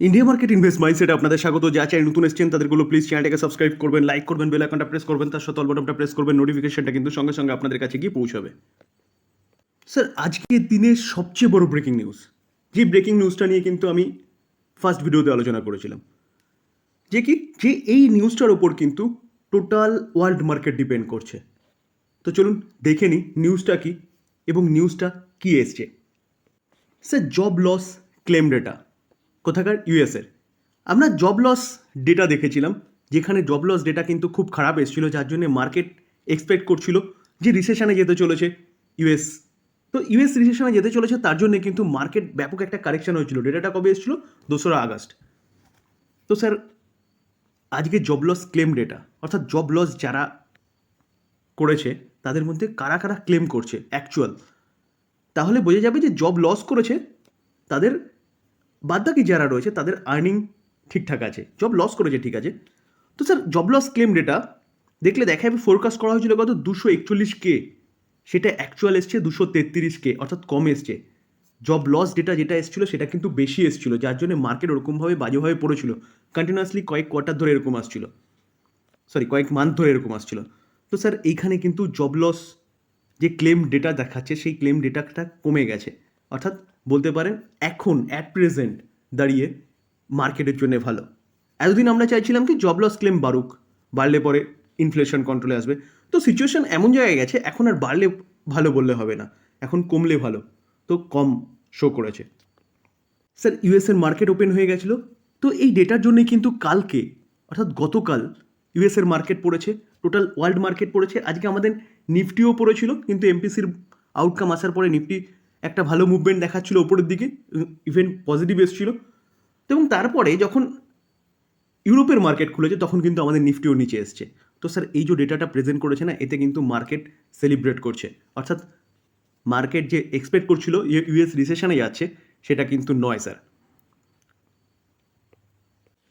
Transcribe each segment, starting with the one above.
India market invest মাইন্ডসেটে আপনাদের স্বাগত। যা চ্যানেল নতুন এসছেন, তাদেরগুলো প্লিজ চ্যানেলটাকে সাবস্ক্রাইব করবেন লাইক করবেন বেল আইকনটা প্রেস করবেন, তার সাথে বাটনটা প্রেস করবেন নোটিফিকেশনটা কিন্তু সঙ্গে সঙ্গে আপনাদের কাছে গিয়ে পৌঁছাবে। স্যার আজকের দিনের সবচেয়ে বড় ব্রেকিং নিউজ যে ব্রেকিং নিউজটা নিয়ে কিন্তু আমি ফার্স্ট ভিডিওতে আলোচনা করেছিলাম। যে কি? যে এই নিউজটার ওপর কিন্তু টোটাল ওয়ার্ল্ড মার্কেট ডিপেন্ড করছে। তো চলুন দেখে নিই নিউজটা কি এবং নিউজটা কি এসছে। Sir job loss claim data কোথাকার ইউএসের আমরা জব লস ডেটা দেখেছিলাম, যেখানে জব লস ডেটা কিন্তু খুব খারাপ এসেছিল, যার জন্য মার্কেট এক্সপেক্ট করছিল যে রিসেশনে যেতে চলেছে ইউএস। তো ইউএস রিসেশনে যেতে চলেছে, তার জন্য কিন্তু মার্কেট ব্যাপক একটা কারেকশন হয়েছিল। ডেটাটা কবে এসেছিল? দোসরা আগস্ট। তো স্যার আজকে জব লস ক্লেম ডেটা অর্থাৎ জব লস যারা করেছে, তাদের মধ্যে কারা কারা ক্লেম করছে অ্যাকচুয়াল তাহলে বোঝা যাবে যে জব লস করেছে, তাদের বাদবাকি যারা রয়েছে, তাদের আর্নিং ঠিকঠাক আছে জব লস করেছে ঠিক আছে। তো sir job loss claim data দেখলে দেখা যাবে ফোরকাস্ট করা হয়েছিল কত দুশো একচল্লিশ কে, সেটা অ্যাকচুয়াল এসছে দুশো তেত্রিশ কে, অর্থাৎ কম এসছে। জব লস ডেটা যেটা এসেছিল, সেটা কিন্তু বেশি এসেছিল, যার জন্য মার্কেট ওরকমভাবে বাজেভাবে পড়েছিল। কন্টিনিউয়াসলি কয়েক কোয়ার্টার ধরে এরকম আসছিল। সরি কয়েক মান্থ ধরে এরকম আসছিল। তো স্যার এইখানে কিন্তু জব লস যে ক্লেম ডেটা দেখাচ্ছে, সেই ক্লেম ডেটাটা কমে গেছে। অর্থাৎ বলতে পারেন এখন অ্যাট প্রেজেন্ট দাঁড়িয়ে মার্কেটের জন্য ভালো। এতদিন আমরা চাইছিলাম কি জব লস ক্লেম বাড়ুক, বাড়লে পরে ইনফ্লেশন কন্ট্রোলে আসবে। তো সিচুয়েশন এমন জায়গায় গেছে, এখন আর বাড়লে ভালো বললে হবে না, এখন কমলে ভালো। তো কম শো করেছে। স্যার ইউএসের মার্কেট ওপেন হয়ে গেছিল। তো এই ডেটার জন্যে কিন্তু কালকে, অর্থাৎ গতকাল ইউএসের মার্কেট পড়েছে টোটাল ওয়ার্ল্ড মার্কেট পড়েছে। আজকে আমাদের নিফটিও পড়েছিল, কিন্তু এমপিসির আউটকাম আসার পরে নিফটি একটা ভালো মুভমেন্ট দেখাচ্ছিল ওপরের দিকে ইভেন পজিটিভ এসেছিল। এবং তারপরে যখন ইউরোপের মার্কেট খুলেছে, তখন কিন্তু আমাদের নিফটিও নিচে এসছে। তো স্যার এই যে ডেটাটা প্রেজেন্ট করেছে না, এতে কিন্তু মার্কেট সেলিব্রেট করছে। অর্থাৎ মার্কেট যে এক্সপেক্ট করছিল ইউএস রিসেশনে যাচ্ছে, সেটা কিন্তু নয় স্যার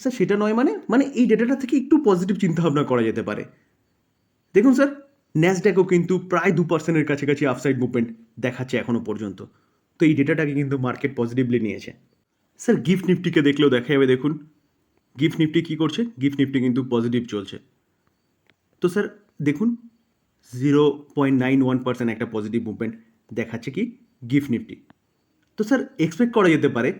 স্যার সেটা নয় মানে মানে এই ডেটাটা থেকে একটু পজিটিভ চিন্তাভাবনা করা যেতে পারে। দেখুন স্যার ন্যাসড্যাকও কিন্তু প্রায় দু পার্সেন্টের কাছাকাছি আফসাইড মুভমেন্ট দেখাচ্ছে এখনও পর্যন্ত। তো এই ডেটাটাকে কিন্তু মার্কেট পজিটিভলি নিয়েছে। স্যার গিফট নিফটিকে দেখলেও দেখা যাবে দেখুন। গিফট নিফটি কী করছে? গিফট নিফটি কিন্তু পজিটিভ চলছে। তো স্যার দেখুন zero point nine one percent একটা পজিটিভ মুভমেন্ট দেখাচ্ছে কি গিফট নিফটি তো স্যার এক্সপেক্ট করা যেতে পারে,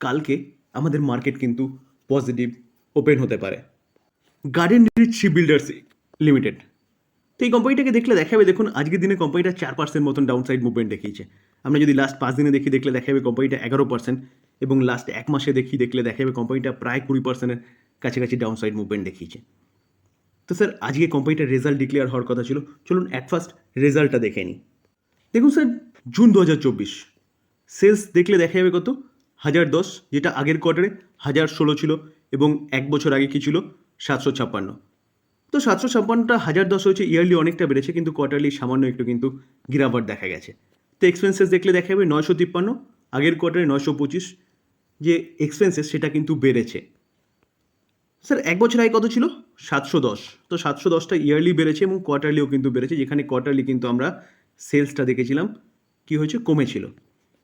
কালকে আমাদের মার্কেট কিন্তু পজিটিভ ওপেন হতে পারে। Garden reach ship builders limited তো এই কোম্পানিটাকে দেখলে দেখাবে, দেখুন আজকের দিনে কোম্পানিটা চার পার্সেন্ট মতন ডাউন সাইড মুভমেন্ট দেখিয়েছে। আমরা যদি লাস্ট পাঁচ দিনে দেখি, দেখলে দেখাবে কোম্পানিটা এগারো পার্সেন্ট এবং লাস্ট এক মাসে দেখি, দেখলে দেখাবে কোম্পানিটা প্রায় কুড়ি পার্সেন্টের কাছাকাছি ডাউন সাইড মুভমেন্ট দেখিয়েছে। তো স্যার আজকে কোম্পানিটার রেজাল্ট ডিক্লেয়ার হওয়ার কথা ছিল। চলুন অ্যাট ফার্স্ট রেজাল্টটা দেখে নিই। দেখুন স্যার জুন দু হাজার চব্বিশ। সেলস দেখলে দেখা যাবে কত? হাজার দশ, যেটা আগের কোয়ার্টারে হাজার ষোলো ছিল এবং এক বছর আগে কি ছিল? সাতশো ছাপ্পান্ন। তো সাতশো ছাপ্পান্নটা হাজার দশ হয়েছে ইয়ারলি অনেকটা বেড়েছে, কিন্তু কোয়ার্টারলি সামান্য একটু কিন্তু গিরাবার দেখা গেছে। তো এক্সপেন্সেস দেখলে দেখা যাবে নয়শো তিপ্পান্ন, আগের কোয়ার্টারে নয়শো পঁচিশ, যে এক্সপেন্সেস সেটা কিন্তু বেড়েছে। স্যার, এক বছর আগে কত ছিল? সাতশো দশ। তো সাতশো দশটা ইয়ারলি বেড়েছে এবং কোয়ার্টারলিও কিন্তু বেড়েছে, যেখানে কোয়ার্টারলি কিন্তু আমরা সেলসটা দেখেছিলাম, কি হয়েছে? কমেছিল।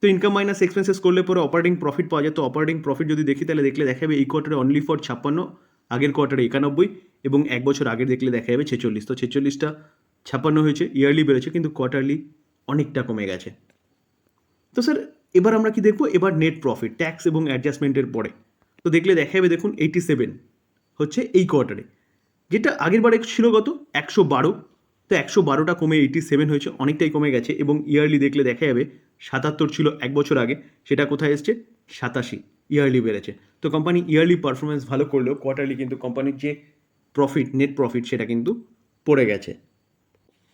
তো ইনকাম মাইনাস এক্সপেন্সেস করলে পরে অপারেটিং প্রফিট পাওয়া যায়। তো অপারেটিং প্রফিট যদি দেখি, তাহলে দেখলে দেখা যাবে এই কোয়ার্টারে অনলি ফর ছাপ্পান্ন, আগের কোয়ার্টারে একানব্বই এবং এক বছর আগের দেখলে দেখা যাবে ছেচল্লিশ। তো ছেচল্লিশটা ছাপ্পান্ন হয়েছে ইয়ারলি বেড়েছে, কিন্তু কোয়ার্টারলি অনেকটা কমে গেছে। তো স্যার, এবার আমরা কি দেখব? এবার নেট প্রফিট ট্যাক্স এবং অ্যাডজাস্টমেন্টের পরে। তো দেখলে দেখা যাবে দেখুন এইটি সেভেন হচ্ছে এই কোয়ার্টারে যেটা আগের বারে ছিল গত একশো বারো। তো একশো বারোটা কমে এইটি সেভেন হয়েছে, অনেকটাই কমে গেছে এবং ইয়ারলি দেখলে দেখা যাবে সাতাত্তর ছিল এক বছর আগে, সেটা কোথায় এসছে? সাতাশি ইয়ারলি বেড়েছে। তো কোম্পানি ইয়ারলি পারফরমেন্স ভালো করলেও কোয়ার্টারলি কিন্তু কোম্পানির যে প্রফিট নেট প্রফিট সেটা কিন্তু পড়ে গেছে।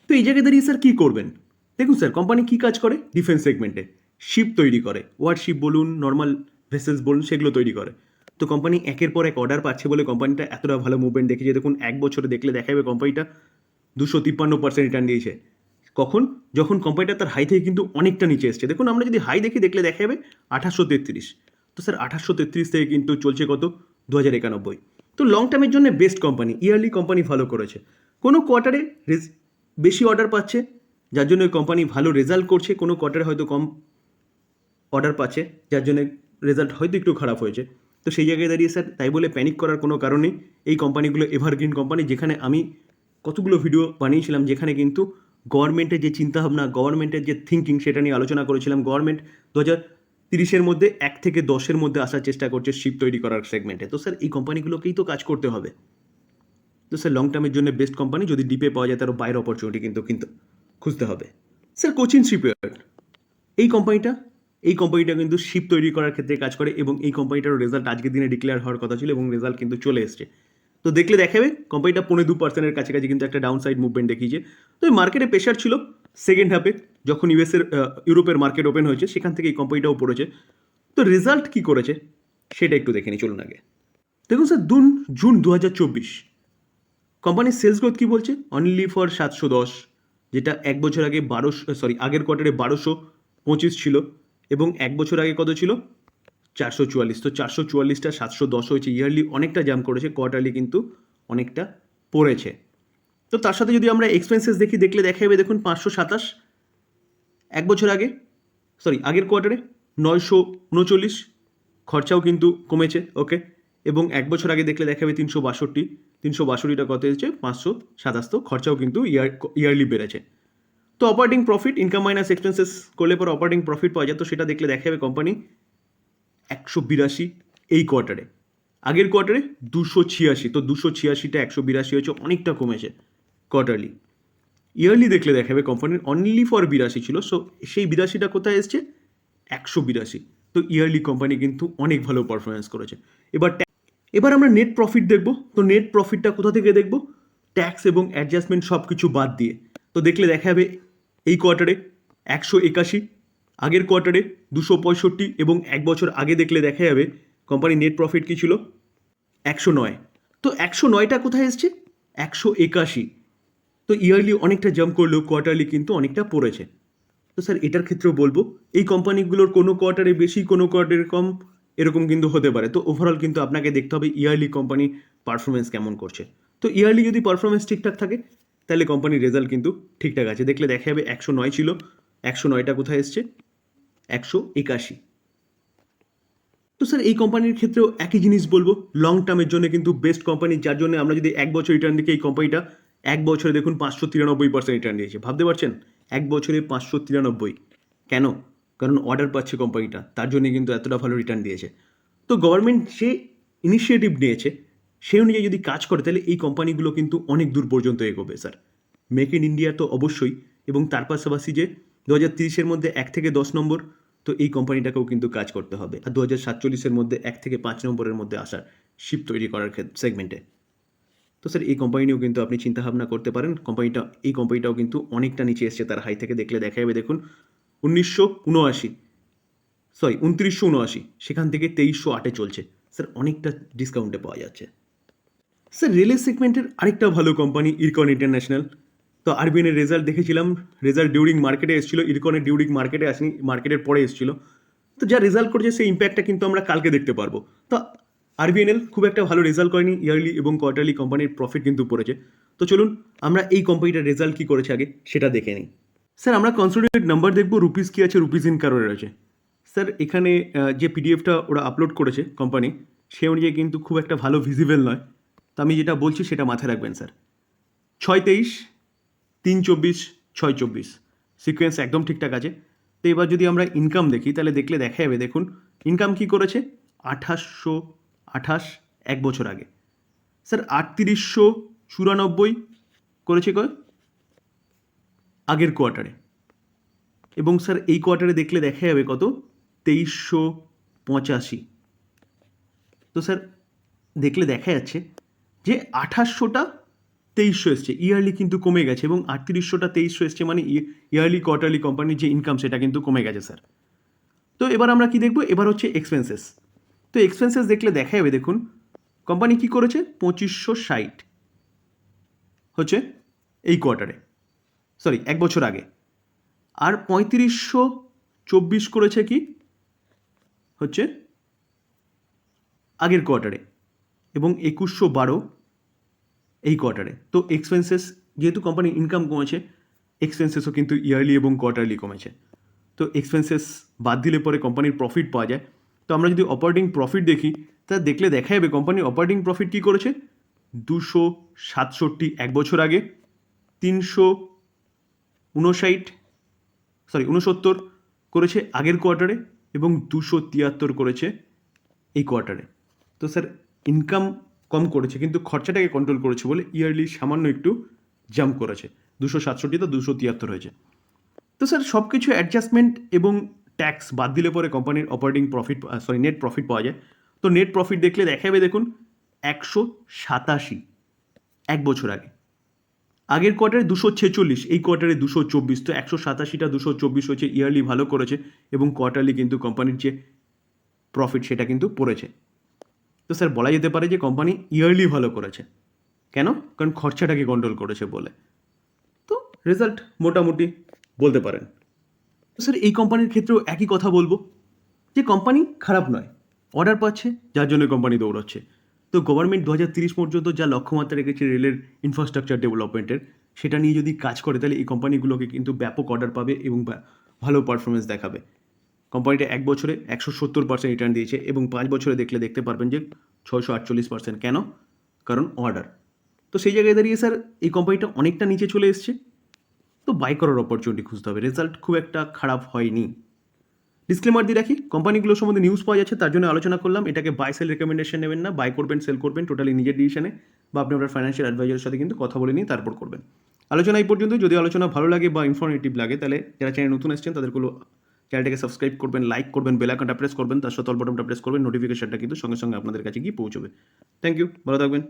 তো এই জায়গায় দাঁড়িয়ে স্যার কী করবেন? দেখুন স্যার কোম্পানি কী কাজ করে? ডিফেন্স সেগমেন্টে শিপ তৈরি করে। ওয়ার শিপ বলুন নর্মাল ভেসেলস বলুন, সেগুলো তৈরি করে। তো কোম্পানি একের পর এক অর্ডার পাচ্ছে বলে কোম্পানিটা এতটা ভালো মুভমেন্ট দেখেছে। দেখুন, এক বছরে দেখলে দেখা যাবে কোম্পানিটা দুশো তিপ্পান্ন পার্সেন্ট রিটার্ন দিয়েছে। কখন? যখন কোম্পানিটা তার হাই থেকে কিন্তু অনেকটা নিচে এসছে। দেখুন, আমরা যদি হাই দেখি, দেখলে দেখা যাবে আঠাশশো তেত্রিশ। তো স্যার, আঠাশশো তেত্রিশ থেকে কিন্তু চলছে কত? দু হাজার একানব্বই। তো লং টার্মের জন্য বেস্ট কোম্পানি ইয়ারলি কোম্পানি ভালো করেছে। কোনো কোয়ার্টারে বেশি অর্ডার পাচ্ছে, যার জন্য কোম্পানি ভালো রেজাল্ট করছে, কোনো কোয়ার্টারে হয়তো কম অর্ডার পাচ্ছে, যার জন্য রেজাল্ট হয়তো একটু খারাপ হয়েছে। তো সেই জায়গায় দাঁড়িয়ে স্যার তাই বলে প্যানিক করার কোনো কারণ এই কোম্পানিগুলো এভারগ্রিন কোম্পানি যেখানে আমি কতগুলো ভিডিও বানিয়েছিলাম, যেখানে কিন্তু গভর্নমেন্টের যে চিন্তাভাবনা গভর্নমেন্টের যে থিঙ্কিং সেটা নিয়ে আলোচনা করেছিলাম। গভর্নমেন্ট দু হাজার তিরিশের মধ্যে এক থেকে দশের মধ্যে আসার চেষ্টা করছে শিপ তৈরি করার সেগমেন্টে তো স্যার এই কোম্পানিগুলোকেই তো কাজ করতে হবে। তো স্যার লং টার্মের জন্য বেস্ট কোম্পানি যদি ডিপে পাওয়া যায়, তারও বাইরের অপরচুনিটি কিন্তু কিন্তু খুঁজতে হবে। স্যার কোচিন শিপইয়ার্ড এই কোম্পানিটা এই কোম্পানিটা কিন্তু শিপ তৈরি করার ক্ষেত্রে কাজ করে এবং এই কোম্পানিটারও রেজাল্ট আজকের দিনে ডিক্লেয়ার হওয়ার কথা ছিল এবং রেজাল্ট কিন্তু চলে এসছে। তো দেখলে দেখাবে কোম্পানিটা পনেরো দু পার্সেন্টের কাছাকাছি কিন্তু একটা ডাউন সাইড মুভমেন্ট দেখিয়েছে। তো মার্কেটে প্রেশার ছিল সেকেন্ড হাফে যখন ইউএসের ইউরোপের মার্কেট ওপেন হয়েছে, সেখান থেকে এই কোম্পানিটাও পড়েছে। তো রেজাল্ট কি করেছে, সেটা একটু দেখে নিই, চলুন আগে। দেখুন স্যার দুন, জুন দু হাজার চব্বিশ কোম্পানির সেলস গ্রোথ কী বলছে? অনলি ফর সাতশো দশ, যেটা এক বছর আগে বারোশো সরি আগের কোয়ার্টারে বারোশো পঁচিশ ছিল, এবং এক বছর আগে কত ছিল? চারশো চুয়াল্লিশ। তো চারশো চুয়াল্লিশটা সাতশো দশ হয়েছে। ইয়ারলি অনেকটা জাম করেছে কোয়ার্টারলি কিন্তু অনেকটা পড়েছে। তো তার সাথে যদি আমরা এক্সপেন্সেস দেখি, দেখলে দেখা যাবে, দেখুন পাঁচশো সাতাশ। এক বছর আগে সরি আগের কোয়ার্টারে নয়শো উনচল্লিশ। খরচাও কিন্তু কমেছে ওকে এবং এক বছর আগে দেখলে দেখা যাবে তিনশো বাষট্টি। তিনশো বাষট্টিটা কত হয়েছে পাঁচশো সাতাশ। তো খরচাও কিন্তু ইয়ার ইয়ারলি বেড়েছে। তো operating profit income minus expenses করলে পর অপারেটিং প্রফিট পাওয়া যায়। তো সেটা দেখলে দেখা যাবে কোম্পানি একশো বিরাশি এই কোয়ার্টারে আগের কোয়ার্টারে দুশো ছিয়াশি। তো দুশো ছিয়াশিটা, একশো বিরাশি হয়েছে, অনেকটা কমেছে। কোয়ার্টারলি ইয়ারলি দেখলে দেখাবে কোম্পানির অনলি ফর বিরাশি ছিল সো সেই বিরাশিটা কোথায় এসছে? একশো বিরাশি। তো ইয়ারলি কোম্পানি কিন্তু অনেক ভালো পারফরমেন্স করেছে। এবার এবার আমরা নেট প্রফিট দেখব। তো নেট প্রফিটটা কোথা থেকে দেখব? ট্যাক্স এবং অ্যাডজাস্টমেন্ট সব কিছু বাদ দিয়ে। তো দেখলে দেখা যাবে এই কোয়ার্টারে একশো একাশি, আগের কোয়ার্টারে দুশো পঁয়ষট্টি এবং এক বছর আগে দেখলে দেখা যাবে কোম্পানির নেট প্রফিট কী ছিল? একশো নয়। তো একশো নয়টা কোথায় এসছে? একশো একাশি। তো ইয়ারলি অনেকটা জাম্প করলেও কোয়ার্টারলি কিন্তু অনেকটা পড়েছে। তো স্যার এটার ক্ষেত্রেও বলব, এই কোম্পানিগুলোর কোনো কোয়ার্টারে বেশি, কোনো কোয়ার্টারে কম, এরকম কিন্তু হতে পারে। তো ওভারঅল কিন্তু আপনাকে দেখতে হবে ইয়ারলি কোম্পানি পারফরমেন্স কেমন করছে। তো ইয়ারলি যদি পারফরমেন্স ঠিকঠাক থাকে, তাহলে কোম্পানির রেজাল্ট কিন্তু ঠিকঠাক আছে। দেখলে দেখা যাবে একশো নয় ছিল, একশো নয়টা কোথায় এসছে? একশো একাশি। তো স্যার এই কোম্পানির ক্ষেত্রেও একই জিনিস বলব লং টার্মের জন্য কিন্তু বেস্ট কোম্পানি যার জন্য আমরা যদি এক বছর রিটার্ন দেখি, এই কোম্পানিটা এক বছরে দেখুন পাঁচশো তিরানব্বই পার্সেন্ট রিটার্ন দিয়েছে ভাবতে পারছেন? এক বছরে পাঁচশো তিরানব্বই। কেন? কারণ অর্ডার পাচ্ছে কোম্পানিটা তার জন্য কিন্তু এতটা ভালো রিটার্ন দিয়েছে। তো গভর্নমেন্ট যে ইনিশিয়েটিভ নিয়েছে। সেই অনুযায়ী যদি কাজ করে, তাহলে এই কোম্পানিগুলো কিন্তু অনেক দূর পর্যন্ত এগোবে স্যার মেক ইন ইন্ডিয়া তো অবশ্যই। এবং তার পাশাপাশি যে দু হাজার তিরিশের মধ্যে এক থেকে দশ নম্বর, তো এই কোম্পানিটাকেও কিন্তু কাজ করতে হবে। আর দু হাজার সাতচল্লিশের মধ্যে এক থেকে পাঁচ নম্বরের মধ্যে আসার শিপ তৈরি করার সেগমেন্টে তো স্যার এই কোম্পানি নিয়েও কিন্তু আপনি চিন্তাভাবনা করতে পারেন। কোম্পানিটা এই কোম্পানিটাও কিন্তু অনেকটা নিচে এসছে, তার হাই থেকে দেখলে দেখা যাবে দেখুন, উনিশশো উনআশি সরি উনত্রিশশো উনআশি, সেখান থেকে তেইশশো আটে চলছে। স্যার অনেকটা ডিসকাউন্টে পাওয়া যাচ্ছে। স্যার রেলের সেগমেন্টের আরেকটা ভালো কোম্পানি ইরকন ইন্টারন্যাশনাল তো আরবিএনের রেজাল্ট দেখেছিলাম রেজাল্ট ডিউরিং মার্কেটে এসেছিল ইরকনের ডিউরিং মার্কেটে আসেনি মার্কেটের পরে এসেছিল। তো যা রেজাল্ট করেছে, সেই ইম্প্যাক্টটা কিন্তু আমরা কালকে দেখতে পারব। তো আরবিএনএল খুব একটা ভালো রেজাল্ট করেনি ইয়ারলি এবং কোয়ার্টারলি কোম্পানির প্রফিট কিন্তু পড়েছে। তো চলুন, আমরা এই কোম্পানিটার রেজাল্ট কী করেছে আগে সেটা দেখে নিই। স্যার আমরা কনসোলিডেট নাম্বার দেখব রুপিস কী আছে রুপিস ইন কারোর রয়েছে স্যার এখানে যে পিডিএফটা ওরা আপলোড করেছে কোম্পানি সে অনুযায়ী কিন্তু খুব একটা ভালো ভিজিবল নয়। তো আমি যেটা বলছি সেটা মাথায় রাখবেন স্যার ছয় তেইশ, তিন চব্বিশ, ছয় চব্বিশ। সিকোয়েন্স একদম ঠিকঠাক আছে। তো এবার যদি আমরা ইনকাম দেখি, তাহলে দেখলে দেখা যাবে, দেখুন ইনকাম কি করেছে? আঠাশশো আঠাশ, এক বছর আগে। স্যার, আটত্রিশশো চুরানব্বই করেছে কয়? আগের কোয়ার্টারে। এবং স্যার, এই কোয়ার্টারে দেখলে দেখা যাবে কত? তেইশশো পঁচাশি। তো স্যার, দেখলে দেখা যাচ্ছে যে আঠাশশোটা তেইশশো এসছে। ইয়ারলি কিন্তু কমে গেছে এবং আটত্রিশশোটা তেইশশো এসছে মানে ইয়ারলি, কোয়ার্টারলি কোম্পানির যে ইনকাম সেটা কিন্তু কমে গেছে, স্যার। তো এবার আমরা কি দেখব? এবার হচ্ছে এক্সপেন্সেস তো এক্সপেন্সেস দেখলে দেখা যাবে দেখুন। কোম্পানি কি করেছে? পঁচিশশো ষাট হচ্ছে এই কোয়ার্টারে সরি এক বছর আগে। আর পঁয়ত্রিশশো চব্বিশ করেছে কি? হচ্ছে আগের কোয়ার্টারে এবং একুশশো বারো এই কোয়ার্টারে তো এক্সপেন্সেস যেহেতু কোম্পানি ইনকাম কমেছে এক্সপেন্সেসও কিন্তু ইয়ারলি এবং কোয়ার্টারলি কমেছে। তো এক্সপেন্সেস বাদ দিলে পরে কোম্পানির প্রফিট পাওয়া যায়। তো আমরা যদি অপারেটিং প্রফিট দেখি তা দেখলে দেখা যাবে কোম্পানির অপারেটিং প্রফিট কী করেছে? দুশো সাতষট্টি এক বছর আগে, তিনশো উনষাট সরি উনসত্তর করেছে আগের কোয়ার্টারে এবং দুশো তিয়াত্তর করেছে এই কোয়ার্টারে তো স্যার ইনকাম কম করেছে, কিন্তু খরচাটাকে কন্ট্রোল করেছে বলে ইয়ারলি সামান্য একটু জাম্প করেছে। দুশো সাতষট্টি তো দুশো তিয়াত্তর হয়েছে। তো স্যার সব কিছু অ্যাডজাস্টমেন্ট এবং ট্যাক্স বাদ দিলে পরে কোম্পানির operating profit sorry net profit পাওয়া যায়। তো নেট প্রফিট দেখলে দেখা যাবে দেখুন, একশো সাতাশি এক বছর আগে। আগের কোয়ার্টারে দুশো ছেচল্লিশ, এই কোয়ার্টারে দুশো চব্বিশ। তো একশো সাতাশিটা দুশো চব্বিশ হয়েছে ইয়ারলি ভালো করেছে এবং কোয়ার্টারলি কিন্তু কোম্পানির যে প্রফিট সেটা কিন্তু পড়েছে। তো স্যার বলা যেতে পারে যে কোম্পানি ইয়ারলি ভালো করেছে। কেন? কারণ খরচাটাকে কন্ট্রোল করেছে বলে। তো রেজাল্ট মোটামুটি বলতে পারেন। তো স্যার এই কোম্পানির ক্ষেত্রেও একই কথা বলব। যে কোম্পানি খারাপ নয়। অর্ডার পাচ্ছে, যার জন্য কোম্পানি দৌড়াচ্ছে। তো গভর্নমেন্ট দু হাজার তিরিশ পর্যন্ত যা লক্ষ্যমাত্রা রেখেছে রেলের ইনফ্রাস্ট্রাকচার ডেভেলপমেন্টের সেটা নিয়ে যদি কাজ করে, তাহলে এই কোম্পানিগুলোকে কিন্তু ব্যাপক অর্ডার পাবে এবং ভালো পারফরমেন্স দেখাবে। কোম্পানিটা এক বছরে একশো সত্তর পার্সেন্ট রিটার্ন দিয়েছে এবং পাঁচ বছরে দেখলে দেখতে পারবেন যে ছয়শো আটচল্লিশ পার্সেন্ট কেন? কারণ অর্ডার তো সেই জায়গায় দাঁড়িয়ে স্যার এই কোম্পানিটা অনেকটা নিচে চলে এসছে। তো বাই করার অপরচুনিটি খুঁজতে হবে। রেজাল্ট খুব একটা খারাপ হয়নি। ডিসক্লেমার দিয়ে রাখি কোম্পানিগুলো সম্বন্ধে নিউজ পাওয়া যাচ্ছে, তার জন্য আলোচনা করলাম। এটাকে বাই সেল রেকমেন্ডেশন নেবেন না বাই করবেন সেল করবেন টোটালি নিজের ডিসিশনে বা আপনি আপনার ফাইন্যান্সিয়াল অ্যাডভাইজারের সাথে কিন্তু কথা বলে নিয়ে তারপর করবেন। আলোচনা এই পর্যন্ত যদি আলোচনা ভালো লাগে বা ইনফরমেটিভ লাগে, তাহলে যারা চ্যানেল নতুন এসেছেন তাদেরগুলো চ্যানেলটাকে সাবস্ক্রাইব করবেন লাইক করবেন বেল আইকনটা প্রেস করবেন, তার সাথে অল বটনটা প্রেস করবেন নোটিফিকেশনটা কিন্তু সঙ্গে সঙ্গে আপনাদের কাছে গিয়ে পৌঁছবে। থ্যাংক ইউ ভালো থাকবেন।